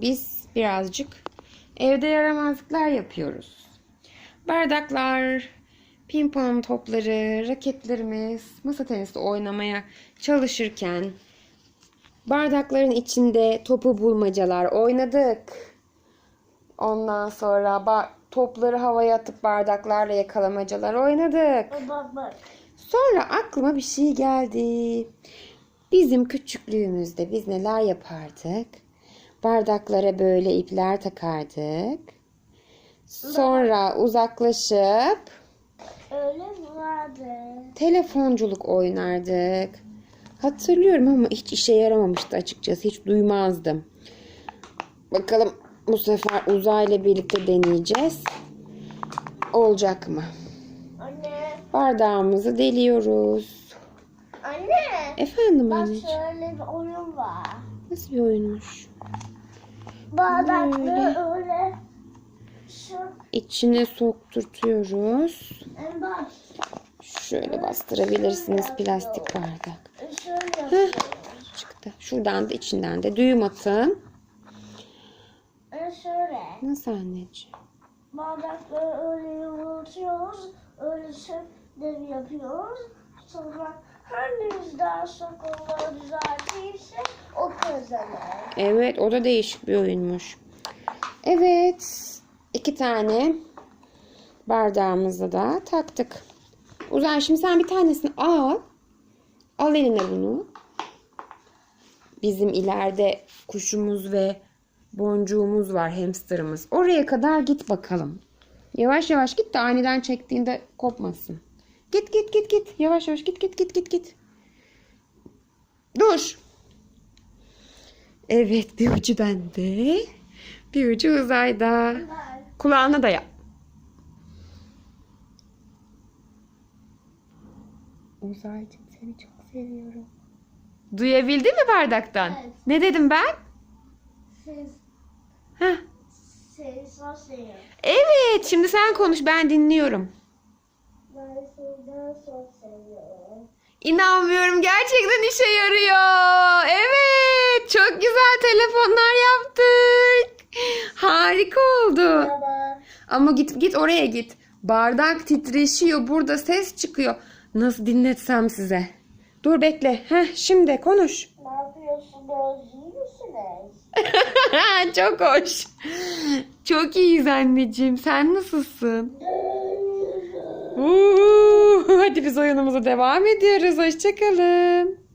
Biz birazcık evde yaramazlıklar yapıyoruz. Bardaklar, pimpon topları, raketlerimiz masa tenisi oynamaya çalışırken bardakların içinde topu bulmacalar oynadık. Ondan sonra topları havaya atıp bardaklarla yakalamacalar oynadık. Bak bak. Sonra aklıma bir şey geldi. Bizim küçüklüğümüzde biz neler yapardık? Bardaklara böyle ipler takardık. Sonra uzaklaşıp Öyle vardı? telefonculuk oynardık. Hatırlıyorum ama hiç işe yaramamıştı açıkçası. Hiç duymazdım. Bakalım bu sefer uzayla birlikte deneyeceğiz. Olacak mı? Anne. Bardağımızı deliyoruz. Anne. Efendim Bak anneciğim. şöyle bir oyun var. Nasıl bir oyunmuş? Böyle. öyle. Şu. İçine sokturtuyoruz. Şöyle bastırabilirsiniz plastik bardak. Yapıyoruz. Çıktı. Şuradan da içinden de düğüm atın. Şöyle. Nasıl anneciğim? Bardakları öyle yumurtuyoruz. Öyle şöyle yapıyoruz. Sonra hangimiz daha çok onları düzeltirse o kazanır. Evet o da değişik bir oyunmuş. Evet. iki tane bardağımızı da taktık. Uzay şimdi sen bir tanesini al. Al eline bunu. Bizim ileride kuşumuz ve boncuğumuz var hamsterımız. Oraya kadar git bakalım. Yavaş yavaş git de aniden çektiğinde kopmasın. Git git git git. Yavaş yavaş git git git git git. Dur. Evet bir ucu bende. Bir ucu uzayda. Kulağına da yap. Uzaycığım seni çok seviyorum. Duyabildin mi bardaktan? Evet. Ne dedim ben? Siz, Heh. siz çok seviyorum. Evet şimdi sen konuş ben dinliyorum. Ben seni çok seviyorum. İnanmıyorum gerçekten işe yarıyor. Evet çok güzel telefonlar yaptık. Harika oldu. Baba. Ama git git oraya git. Bardak titreşiyor. Burada ses çıkıyor. Nasıl dinletsem size? Dur bekle. Heh, şimdi konuş. Ne yapıyorsunuz? İyi misiniz? Çok hoş. Çok iyiyiz anneciğim. Sen nasılsın? Hadi biz oyunumuza devam ediyoruz. Hoşçakalın.